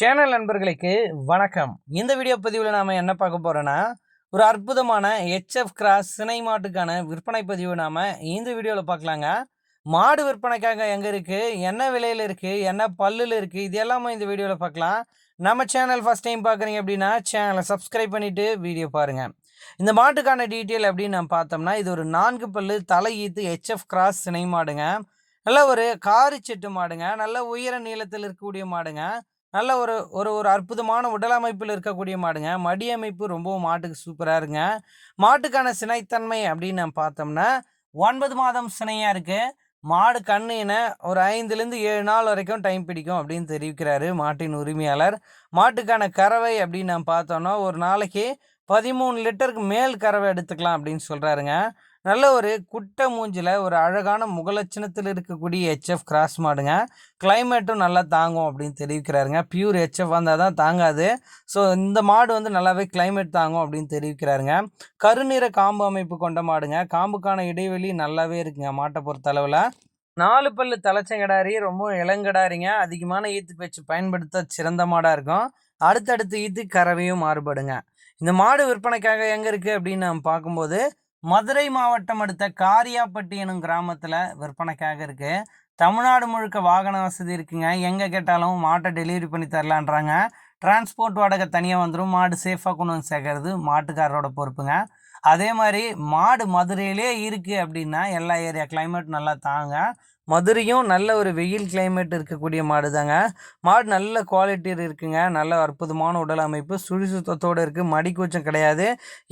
Channel நண்பர்களுக்கு வணக்கம். இந்த வீடியோ பதிவில் நாம் என்ன பார்க்க போகிறோன்னா ஒரு அற்புதமான ஹெச்எஃப் கிராஸ் சினை மாட்டுக்கான விற்பனை பதிவு நாம் இந்த வீடியோவில் பார்க்கலாங்க. மாடு விற்பனைக்காக எங்கே இருக்குது என்ன விலையில் இருக்குது என்ன பல்லில் இருக்குது இது எல்லாமே இந்த வீடியோவில் பார்க்கலாம். நம்ம சேனல் ஃபஸ்ட் டைம் பார்க்குறீங்க அப்படின்னா சேனலை சப்ஸ்கிரைப் பண்ணிவிட்டு வீடியோ பாருங்கள் இந்த மாட்டுக்கான டீட்டெயில் அப்படின்னு நம்ம பார்த்தோம்னா இது ஒரு நான்கு பல்லு தலை ஈத்து ஹெச்எஃப் கிராஸ் சினை மாடுங்க. நல்ல ஒரு காரி செட்டு மாடுங்க. நல்ல உயர நீளத்தில் இருக்கக்கூடிய மாடுங்க. நல்ல ஒரு ஒரு ஒரு அற்புதமான உடல் அமைப்பில் இருக்கக்கூடிய மாடுங்க. மடி அமைப்பு ரொம்பவும் மாட்டுக்கு சூப்பராக இருங்க மாட்டுக்கான சினைத்தன்மை அப்படின்னு நம்ம பார்த்தோம்னா ஒன்பது மாதம் சினையாக இருக்குது மாடு கண்ணுன ஒரு ஐந்துலேருந்து ஏழு நாள் வரைக்கும் டைம் பிடிக்கும் அப்படின்னு தெரிவிக்கிறாரு மாட்டின் உரிமையாளர். மாட்டுக்கான கறவை அப்படின்னு நம்ம பார்த்தோம்னா ஒரு நாளைக்கு பதிமூணு லிட்டருக்கு மேல் கறவை எடுத்துக்கலாம் அப்படின்னு சொல்கிறாருங்க நல்ல ஒரு குட்டை மூஞ்சில் ஒரு அழகான முகலட்சணத்தில் இருக்கக்கூடிய ஹெச்எஃப் கிராஸ் மாடுங்க. கிளைமேட்டும் நல்லா தாங்கும் அப்படின்னு தெரிவிக்கிறாருங்க. பியூர் ஹெச்எஃப் வந்தால் தான் தாங்காது. ஸோ இந்த மாடு வந்து நல்லாவே கிளைமேட் தாங்கும் அப்படின்னு தெரிவிக்கிறாருங்க. கருநிற காம்பு அமைப்பு கொண்ட மாடுங்க. காம்புக்கான இடைவெளி நல்லாவே இருக்குங்க மாட்டை பொறுத்தளவில். நாலு பல்லு தலைச்சங்கடாரி ரொம்ப இளங்கடாரிங்க. அதிகமான ஈத்துக்கு வச்சு பயன்படுத்த சிறந்த மாடாக இருக்கும். அடுத்தடுத்து ஈத்து கறவையும் மாறுபடுங்க. இந்த மாடு விற்பனைக்காக எங்கே இருக்குது அப்படின்னு நம்ம பார்க்கும்போது மதுரை மாவட்டம் அடுத்த காரியாப்பட்டி எனும் கிராமத்தில் விற்பனைக்காக இருக்குது தமிழ்நாடு முழுக்க வாகன வசதி இருக்குங்க. எங்கே கேட்டாலும் மாட்டை டெலிவரி பண்ணி தரலான்றாங்க. டிரான்ஸ்போர்ட் வாடகை தனியாக வந்துடும் மாடு சேஃபாக கொண்டு வந்து சேர்க்கறது மாட்டுக்காரரோட பொறுப்புங்க. அதே மாதிரி மாடு மதுரையிலே இருக்குது அப்படின்னா எல்லா ஏரியா கிளைமேட் நல்லா தாங்க. மதுரையும் நல்ல ஒரு வெயில் கிளைமேட் இருக்கக்கூடிய மாடு தாங்க மாடு நல்ல குவாலிட்டி இருக்குங்க. நல்ல அற்புதமான உடல் அமைப்பு. சுழிசுத்தத்தோடு இருக்குது மடி கூச்சம் கிடையாது.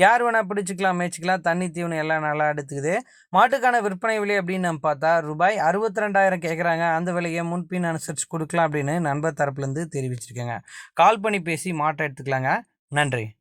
யார் வேணால் பிடிச்சிக்கலாம் மேய்ச்சிக்கலாம். தண்ணி தீவனம் எல்லாம் நல்லா எடுத்துக்குது மாட்டுக்கான விற்பனை விலை அப்படின்னு நம்ம பார்த்தா ரூபாய் அறுபத்தி ரெண்டாயிரம் கேட்குறாங்க அந்த விலையை முன்பின் அனுசரித்து கொடுக்கலாம் அப்படின்னு நண்பர் தரப்புலேருந்து தெரிவிச்சிருக்கேங்க. கால் பண்ணி பேசி மாட்டை எடுத்துக்கலாங்க. நன்றி.